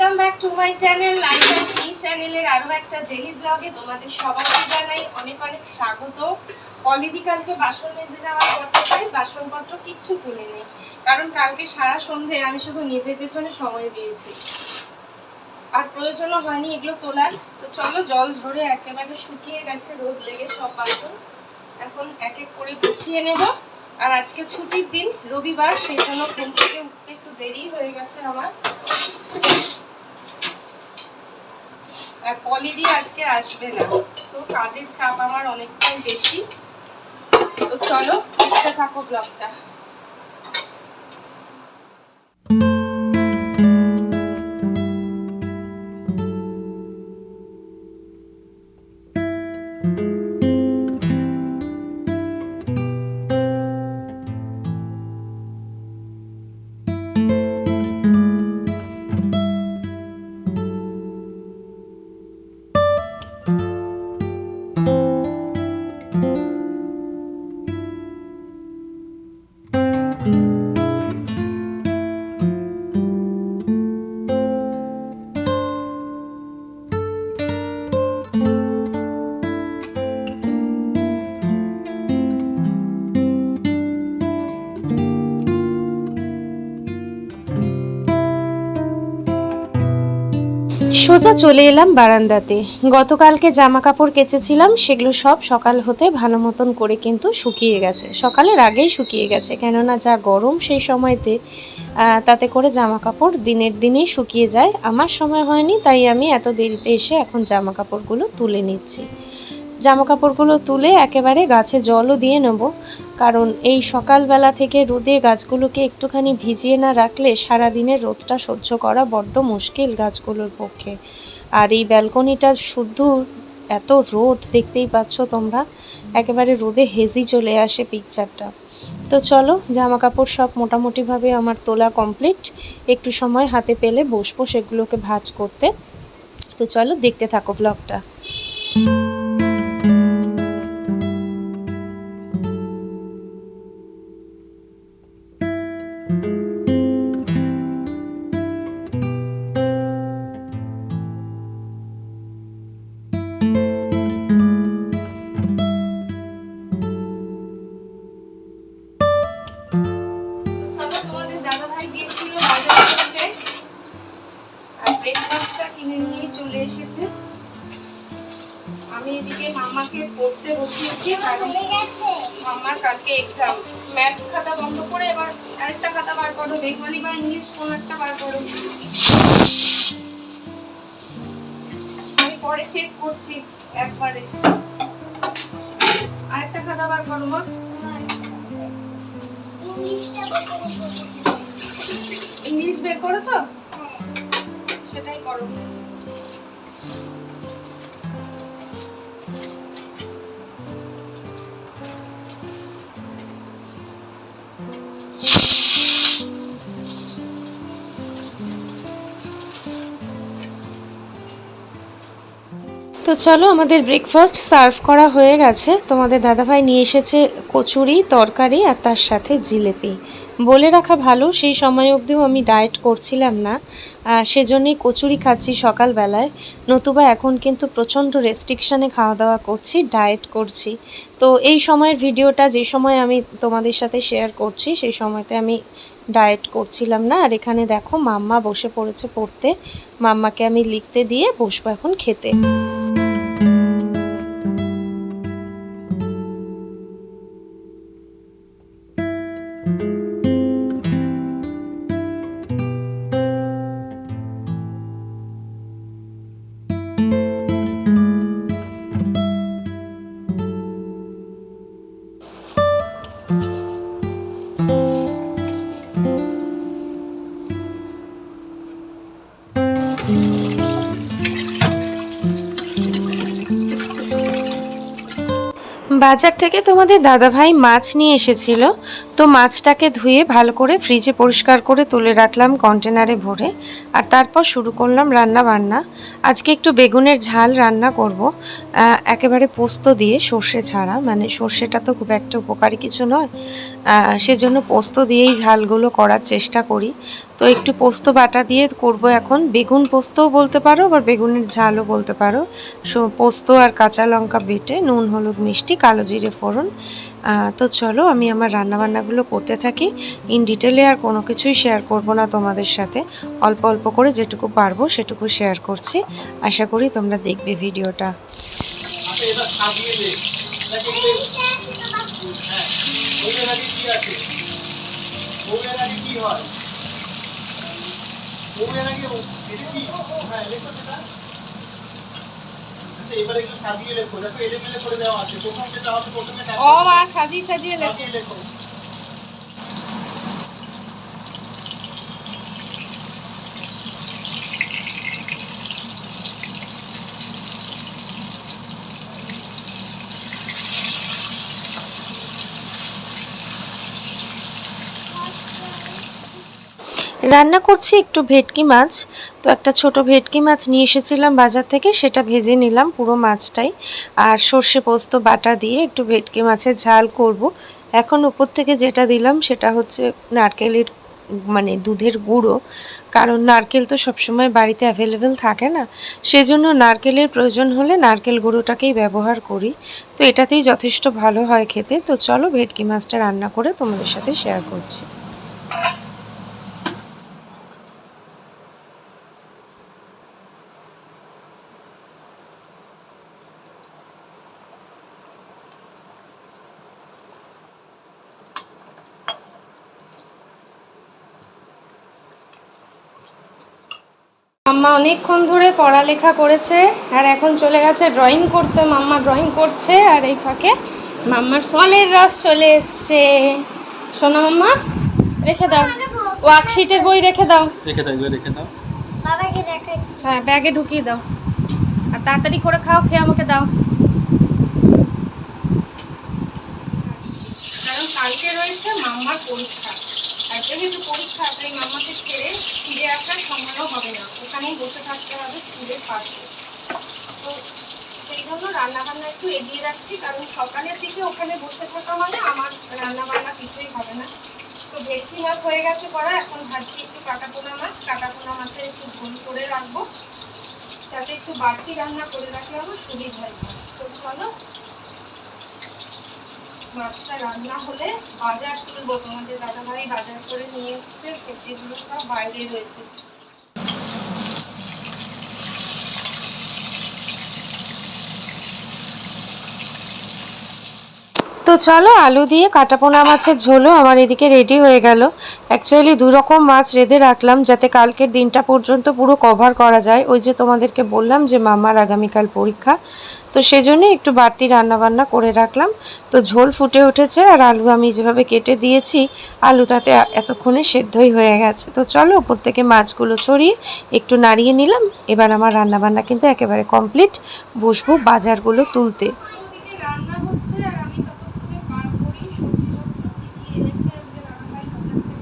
Welcome back to my channel life and এই চ্যানেলের আরও একটা ডেলি ব্লগে তোমাদের সবাইকে জানাই অনেক অনেক স্বাগত। অলরেডি কালকে বাসন মেজে যাওয়ার পর থেকে বাসনপত্র কিচ্ছু তুলে নেই কারণ কালকে সারা সন্ধে আমি শুধু নিজের পেছনে সময় দিয়েছি। আর প্রয়োজনও হয়নি এগুলো তোলার। তো চলো জল ঝরে একেবারে শুকিয়ে গেছে, রোদ লেগে সব বাসন এখন এক এক করে গুছিয়ে নেব। আর আজকে ছুটির দিন, রবিবার, সেই জন্য ঘুম থেকে উঠতে একটু দেরি হয়ে গেছে আমার। আর পলিডি আজকে আসবে না। তো কাজের চাপ আমার অনেকটাই বেশি। তো চলো থাকো ব্লগটা সোজা চলে এলাম বারান্দাতে। গতকালকে জামা কাপড় কেচেছিলাম, সেগুলো সব সকাল হতে ভালো মতন করে কিন্তু শুকিয়ে গেছে। সকালের আগেই শুকিয়ে গেছে, কেননা যা গরম সেই সময়তে তাতে করে জামা কাপড় দিনের দিনেই শুকিয়ে যায়। আমার সময় হয়নি, তাই আমি এত দেরিতে এসে এখন জামা কাপড়গুলো তুলে নিচ্ছি। জামা কাপড়গুলো তুলে একেবারে গাছে জলও দিয়ে নেব। কারণ এই সকালবেলা থেকে রোদে গাছগুলোকে একটুখানি ভিজিয়ে না রাখলে সারা দিনের রোদটা সহ্য করা বড্ড মুশকিল গাছগুলোর পক্ষে। আর এই ব্যালকনিটা শুদ্ধ এত রোদ দেখতেই পাচ্ছ তোমরা? একেবারে রোদে হেজি চলে আসে পিকচারটা তো চলো জামা কাপড় সব মোটামুটিভাবে আমার তোলা কমপ্লিট একটু সময় হাতে পেলে বসবো সেগুলোকে ভাঁজ করতে। তো চলো, দেখতে থাকো ব্লগটা তোমাদের গিয়েছিল বাজার করতে। আর ব্রেকফাস্টটা কিনে নিয়ে চলে এসেছে। আমি এদিকে মামাকে পড়তে বসিয়েছি কারণ মামার কালকে এক্সাম ম্যাথস খাতা বন্ধ করে এবার আরেকটা খাতা বার করো বেঙ্গলি বা ইংলিশ কোন একটা বার করো। আমি পরে চেক করছি একবারে। আরেকটা খাতা বার করো মা। ইংলিশ বের করেছ? সেটাই করো। তো চলো আমাদের ব্রেকফাস্ট সার্ভ করা হয়ে গেছে। তোমাদের দাদাভাই নিয়ে এসেছে কচুরি, তরকারি আর তার সাথে জিলেপি। বলে রাখা ভালো, সেই সময় অবধিও আমি ডায়েট করছিলাম না। সেজন্যই কচুরি খাচ্ছি সকালবেলায়। নতুবা এখন কিন্তু প্রচণ্ড রেস্ট্রিকশানে খাওয়া দাওয়া করছি ডায়েট করছি। তো এই সময়ের ভিডিওটা যে সময় আমি তোমাদের সাথে শেয়ার করছি, সেই সময়তে আমি ডায়েট করছিলাম না। আর এখানে দেখো মাম্মা বসে পড়েছে পড়তে। মাম্মাকে আমি লিখতে দিয়ে বসবো এখন খেতে। বাজার থেকে তোমাদের দাদাভাই মাছ নিয়ে এসেছিল। তো মাছটাকে ধুয়ে ভালো করে ফ্রিজে পরিষ্কার করে তুলে রাখলাম কন্টেনারে ভরে। আর তারপর শুরু করলাম রান্না বান্না আজকে একটু বেগুনের ঝাল রান্না করব। একেবারে পোস্ত দিয়ে সর্ষে ছাড়া। মানে সর্ষেটা তো খুব একটা উপকারী কিছু নয়। সেজন্য পোস্ত দিয়েই ঝালগুলো করার চেষ্টা করি। তো একটু পোস্ত বাটা দিয়ে করব এখন। বেগুন পোস্তও বলতে পারো, আবার বেগুনের ঝালও বলতে পারো। পোস্ত আর কাঁচা লঙ্কা বেটে, নুন, হলুদ, মিষ্টি, কালো জিরে, ফোড়ন। তো চলো, আমি আমার রান্নাবান্নাগুলো করতে থাকি। ইন ডিটেলে আর কোনো কিছুই শেয়ার করব না তোমাদের সাথে। অল্প অল্প করে যেটুকু পারব সেটুকু শেয়ার করছি। আশা করি তোমরা দেখবে ভিডিওটা। হ্যাঁ কি হয়? ও মা সাজিয়ে সাজিয়ে সাজিয়ে লেখো। রান্না করছি একটু ভেটকি মাছ। তো একটা ছোট ভেটকি মাছ নিয়ে এসেছিলাম বাজার থেকে, সেটা ভেজে নিলাম পুরো মাছটাই। আর সর্ষে পোস্ত, বাটা দিয়ে একটু ভেটকি মাছের ঝাল করব। এখন উপর থেকে যেটা দিলাম সেটা হচ্ছে নারকেলের মানে দুধের গুঁড়ো। কারণ নারকেল তো সবসময় বাড়িতে অ্যাভেলেবেল থাকে না। সেজন্য নারকেলের প্রয়োজন হলে নারকেল গুঁড়োটাকেই ব্যবহার করি। তো এটাতেই যথেষ্ট ভালো হয় খেতে। তো চলো ভেটকি মাছটা রান্না করে তোমাদের সাথে শেয়ার করছি। মাম্মা অনেকক্ষণ ধরে পড়ালেখা করেছে আর এখন চলে গেছে ড্রয়িং করতে। মাম্মা ড্রয়িং করছে আর এই ফাঁকে মাম্মার ফলের রস চলে এসছে। সোনা মাম্মা রেখে দাও। ওয়ার্কশিটের বই রেখে দাও। রেখে দাও রেখে দাও। বাবাকে দেখাচ্ছি। হ্যাঁ ব্যাগে ঢুকিয়ে দাও। আর তাড়াতাড়ি করে খাও খেয়ে আমাকে দাও। কারণ কালকে রয়েছে মাম্মার পরীক্ষা। তাই মাম্মাকে ছেড়ে ফিরে আসার সময়ও হবে না। ওখানেই বসে থাকতে হবে স্কুলের পাশে। তো সেই জন্য রান্না বান্না একটু এগিয়ে রাখছি, কারণ সকালের দিকে ওখানে বসে থাকা মানে আমার রান্না বান্না কিছুই হবে না। তো ভেটকি মাছ হয়ে গেছে করা, এখন ভাজছি একটু কাটাপোনা মাছ। কাটাপোনা মাছের একটু ঝোল করে রাখব। যাতে একটু বাড়তি রান্না করে রাখলে আমার সুবিধা হয়। তো চলো মাছটা রান্না হলে বাজার তুলবো তোমাদের দাদাভাই বাজার করে নিয়ে এসছে, সবজিগুলো সব বাইরে রয়েছে। তো চলো, আলু দিয়ে কাটাপোনা মাছের ঝোলও আমার এদিকে রেডি হয়ে গেল। অ্যাকচুয়ালি দু রকম মাছ রেঁধে রাখলাম যাতে কালকের দিনটা পর্যন্ত পুরো কভার করা যায়। ওই যে তোমাদেরকে বললাম যে মামার আগামীকাল পরীক্ষা, তো সেজন্য একটু বাড়তি রান্নাবান্না করে রাখলাম। তো ঝোল ফুটে উঠেছে আর আলু আমি যেভাবে কেটে দিয়েছি, আলু তাতে এতক্ষণে সেদ্ধই হয়ে গেছে। তো চলো, উপর থেকে মাছগুলো ছড়িয়ে একটু নাড়িয়ে নিলাম। এবার আমার রান্না বান্না কিন্তু একেবারে কমপ্লিট বসবো বাজারগুলো তুলতে রান্না হচ্ছে আর আমি ততক্ষণে বার করি সবজিপত্র কি কি এনেছে আজকে রান্নায় বাজার থেকে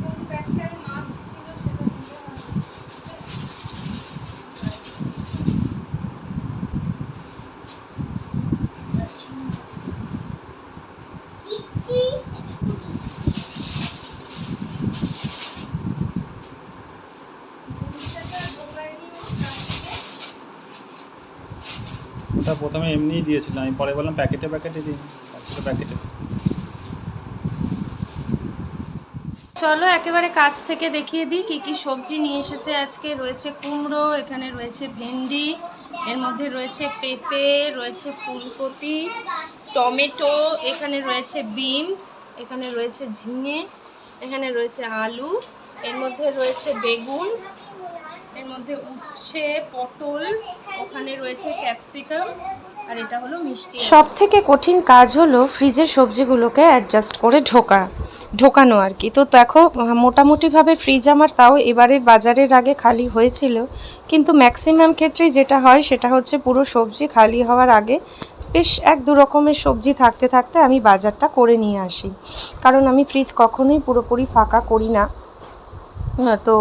কোন ব্যাগটায় মাছ ছিল সেটা দিতে হবে। দিচ্ছি ওটা প্রথমে এমনিই দিয়েছিলাম, আমি পরে বললাম প্যাকেটে প্যাকেটে দিই প্যাকেটে প্যাকেটে। চলো একেবারে কাছ থেকে দেখিয়ে দিই কি কি সবজি নিয়ে এসেছে আজকে। রয়েছে কুমড়ো, এখানে রয়েছে ভেন্ডি, এর মধ্যে রয়েছে পেঁপে, রয়েছে ফুলকপি, টমেটো, এখানে রয়েছে বিনস, এখানে রয়েছে ঝিঙে, এখানে রয়েছে আলু, এর মধ্যে রয়েছে বেগুন এর মধ্যে উচ্ছে, পটল, ওখানে রয়েছে ক্যাপসিকাম, আর এটা হলো মিষ্টি সব থেকে কঠিন কাজ হলো ফ্রিজের সবজিগুলোকে অ্যাডজাস্ট করে ঢোকা, ঢোকানো আর কি। তো দেখো, মোটামুটিভাবে ফ্রিজ আমার তাও এবারে বাজারের আগে খালি হয়েছিল, কিন্তু ম্যাক্সিমাম ক্ষেত্রে যেটা হয় সেটা হচ্ছে পুরো সবজি খালি হওয়ার আগে বেশ এক দু রকমের সবজি থাকতে থাকতে আমি বাজারটা করে নিয়ে আসি। কারণ আমি ফ্রিজ কখনোই পুরোপুরি ফাঁকা করি না। তো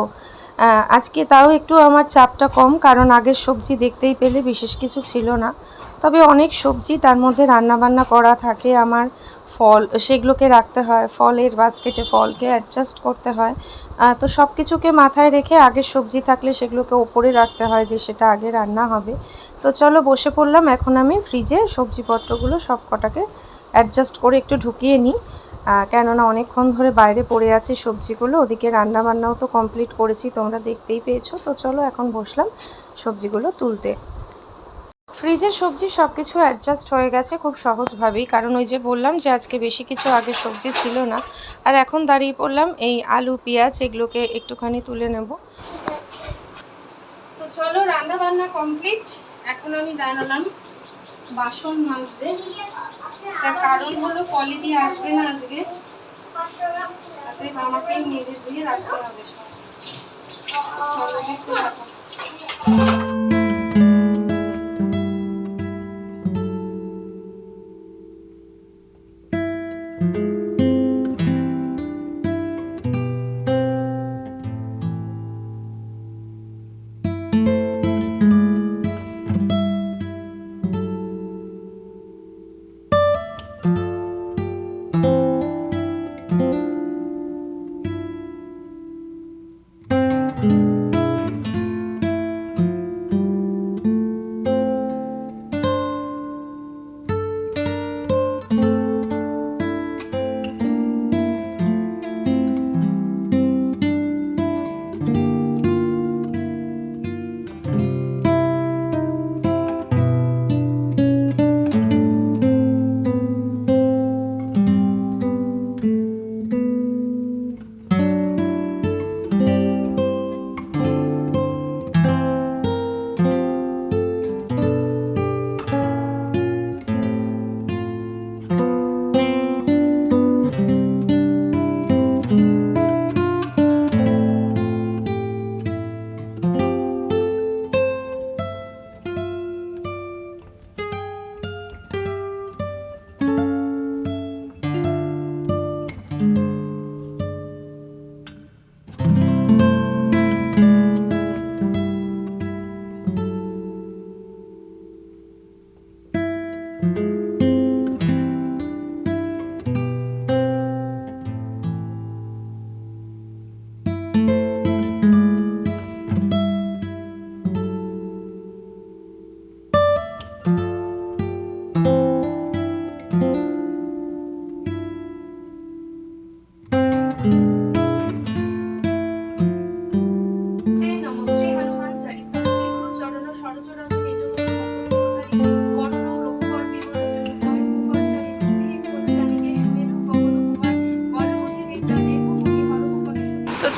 আজকে তাও একটু আমার চাপটা কম, কারণ আগের সবজি দেখতেই পেলে বিশেষ কিছু ছিল না। তবে অনেক সবজি তার মধ্যে রান্নাবান্না করা থাকে, আমার ফল সেগুলোকে রাখতে হয়, ফলের বাস্কেটে ফলকে অ্যাডজাস্ট করতে হয়। তো সব কিছুকে মাথায় রেখে আগের সবজি থাকলে সেগুলোকে ওপরে রাখতে হয় যে সেটা আগে রান্না হবে। তো চলো বসে পড়লাম, এখন আমি ফ্রিজে সবজিপত্রগুলো সব কটাকে অ্যাডজাস্ট করে একটু ঢুকিয়ে নিই। কেননা অনেকক্ষণ ধরে বাইরে পড়ে আছে সবজিগুলো, ওদিকে রান্না বান্নাও তো কমপ্লিট করেছি, তোমরা দেখতেই পেয়েছ। তো চলো এখন বসলাম সবজিগুলো তুলতে। ফ্রিজের সবজি সব কিছু অ্যাডজাস্ট হয়ে গেছে খুব সহজভাবেই, কারণ ওই যে বললাম যে আজকে বেশি কিছু আগে সবজি ছিল না। আর এখন দাঁড়িয়ে পড়লাম এই আলু, পেঁয়াজ, এগুলোকে একটুখানি তুলে নেব। তো চলো রান্না বান্না কমপ্লিট এখন আমি দাঁড়ালাম। বাসন মাজবে। তার কারণ হলো পলি দিয়ে আসবে না আজকে। তাতে আমাকেই মেজে দিয়ে রাখতে হবে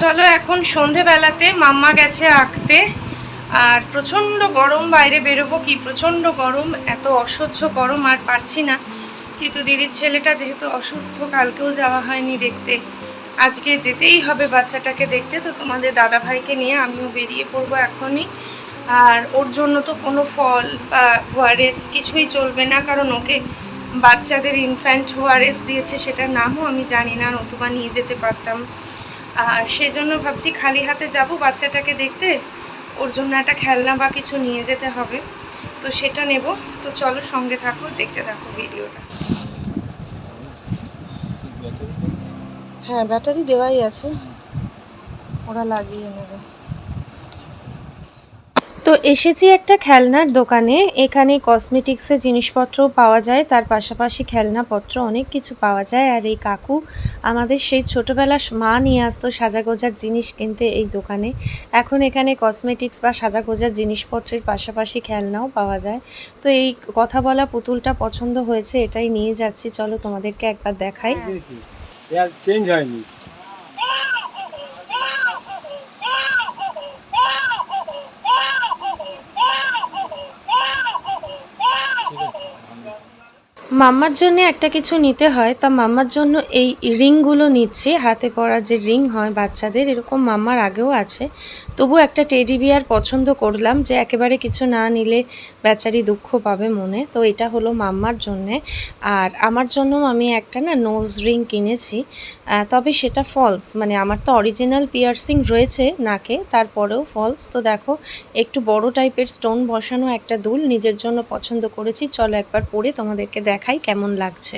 চলো এখন সন্ধেবেলাতে মাম্মা গেছে আঁকতে। আর প্রচণ্ড গরম, বাইরে বেরোবো কি? প্রচণ্ড গরম, এত অসহ্য গরম আর পারছি না। কিন্তু দিদির ছেলেটা যেহেতু অসুস্থ, কালকেও যাওয়া হয়নি দেখতে। আজকে যেতেই হবে বাচ্চাটাকে দেখতে, তো তোমাদের দাদা ভাইকে নিয়ে আমিও বেরিয়ে পড়ব এখনই। আর ওর জন্য তো কোনো ফল বা ওয়ারেস কিছুই চলবে না, কারণ ওকে বাচ্চাদের ইনফ্যান্ট ওয়ারেস দিয়েছে, সেটার নামও আমি জানি না নতুবা নিয়ে যেতে পারতাম। আর সেই জন্য ভাবছি খালি হাতে যাব বাচ্চাটাকে দেখতে। ওর জন্য একটা খেলনা বা কিছু নিয়ে যেতে হবে। তো সেটা নেব। তো চলো সঙ্গে থাকো দেখতে থাকো ভিডিওটা। হ্যাঁ ব্যাটারি দেওয়াই আছে। ওরা লাগিয়ে নেবে। তো এসেছি একটা খেলনার দোকানে। এখানে কসমেটিক্সের জিনিসপত্রও পাওয়া যায়, তার পাশাপাশি খেলনাপত্র অনেক কিছু পাওয়া যায়। আর এই কাকু আমাদের সেই ছোটোবেলার মা নিয়ে আসতো সাজাগোজার জিনিস কিনতে এই দোকানে। এখন এখানে কসমেটিক্স বা সাজাগোজার জিনিসপত্রের পাশাপাশি খেলনাও পাওয়া যায়। তো এই কথা বলা পুতুলটা পছন্দ হয়েছে, এটাই নিয়ে যাচ্ছি। চলো তোমাদেরকে একবার দেখাই। চেঞ্জ হয়নি ঠিক আছে মাম্মার জন্য একটা কিছু নিতে হয়, তা মাম্মার জন্য এই রিংগুলো নিচ্ছি। হাতে পরা যে রিং হয় বাচ্চাদের, এরকম মাম্মার আগেও আছে। তবু একটা টেডি বিয়ার পছন্দ করলাম যে একেবারে কিছু না নিলে বেচারি দুঃখ পাবে মনে। তো এটা হলো মাম্মার জন্যে। আর আমার জন্য আমি একটা না নোজ রিং কিনেছি। তবে সেটা ফলস মানে আমার তো অরিজিনাল পিয়ার্সিং রয়েছে নাকে, তারপরেও ফলস তো দেখো, একটু বড় টাইপের স্টোন বসানো একটা দুল নিজের জন্য পছন্দ করেছি। চলো একবার পরে তোমাদেরকে দেখাই কেমন লাগছে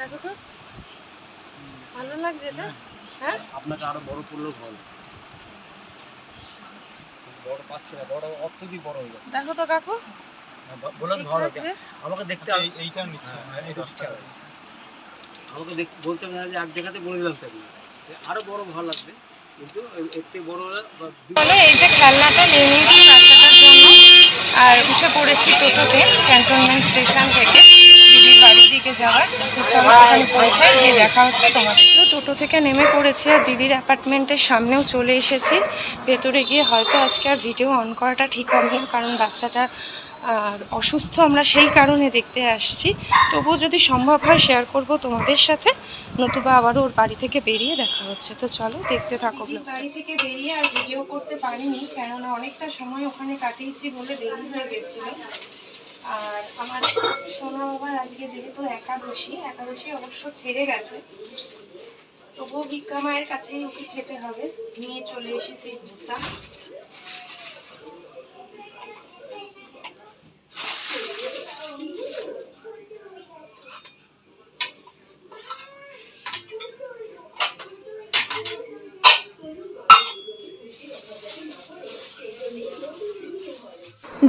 দেখো তো ভালো লাগছে না হ্যাঁ? আপনাকে আরও বড় করলেও ভালো। বড় পাচ্ছে না বড় অত্যধিক বড় হয়ে যাবে দেখো তো কাকু। ঠিক আমাকে দেখতে এইটা নিচ্ছে এটা নিচ্ছে আমাকে দেখতে বলতে হবে যে এক জায়গাতে বলে দিলাম তাকে আরও বড় ভালো লাগবে কিন্তু এর- থেকে বড় হলে এই যে খেলনাটা নিয়ে নিয়েছি বাচ্চাটার জন্য। আর উঠে পড়েছি টোটোতে ক্যান্টনমেন্ট স্টেশন থেকে। দিকে যাওয়ার। চলো ওখানে পৌঁছাই গিয়ে দেখা হচ্ছে তোমাদের। তো টোটো থেকে নেমে পড়েছি আর দিদির অ্যাপার্টমেন্টের সামনেও চলে এসেছি। ভেতরে গিয়ে হয়তো আজকে আর ভিডিও অন করাটা ঠিক হবে না কারণ বাচ্চাটা আর অসুস্থ আমরা সেই কারণে দেখতে আসছি। তবুও যদি সম্ভব হয় শেয়ার করব তোমাদের সাথে। নতুবা আবারও ওর বাড়ি থেকে বেরিয়ে দেখা হচ্ছে। তো চলো দেখতে থাকো বাড়ি থেকে বেরিয়ে আর ভিডিও করতে পারিনি কেননা অনেকটা সময় ওখানে কাটিয়েছি বলে দেরি হয়ে গেছিল। আর আমার সোনা বাবার আজকে যেহেতু একাদশী একাদশী অবশ্য ছেড়ে গেছে। তবুও ভিক্ষা মায়ের কাছেই ওকে খেতে হবে। নিয়ে চলে এসেছি ভুসা।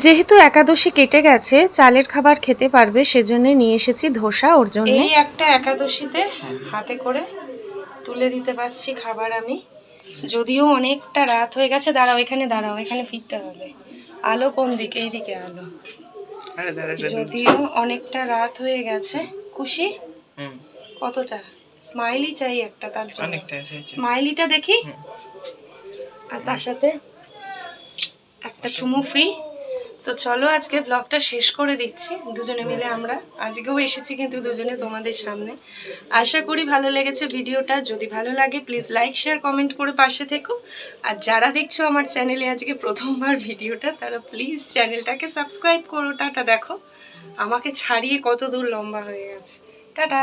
যেহেতু একাদশী কেটে গেছে চালের খাবার খেতে পারবে সেজন্য নিয়ে এসেছি ধোসা ওর জন্য। এই একটা একাদশীতে হাতে করে তুলে দিতে পারছি খাবার আমি। যদিও অনেকটা রাত হয়ে গেছে দাঁড়াও এখানে দাঁড়াও এখানে ফিরতে হবে। আলো কোন দিকে? এইদিকে আলো। যদিও অনেকটা রাত হয়ে গেছে খুশি? কতটা? স্মাইলি চাই একটা তার জন্য। স্মাইলিটা দেখি। আর তার সাথে একটা চুমু ফ্রি। তো চলো আজকে ব্লগটা শেষ করে দিচ্ছি। দুজনে মিলে আমরা। আজকেও এসেছি কিন্তু দুজনে তোমাদের সামনে। আশা করি ভালো লেগেছে ভিডিওটা। যদি ভালো লাগে প্লিজ লাইক শেয়ার কমেন্ট করে পাশে থেকো। আর যারা দেখছ আমার চ্যানেলে আজকে প্রথমবার ভিডিওটা, তারা প্লিজ চ্যানেলটাকে সাবস্ক্রাইব করো। টাটা, দেখো। আমাকে ছাড়িয়ে কত দূর লম্বা হয়ে গেছে। টাটা!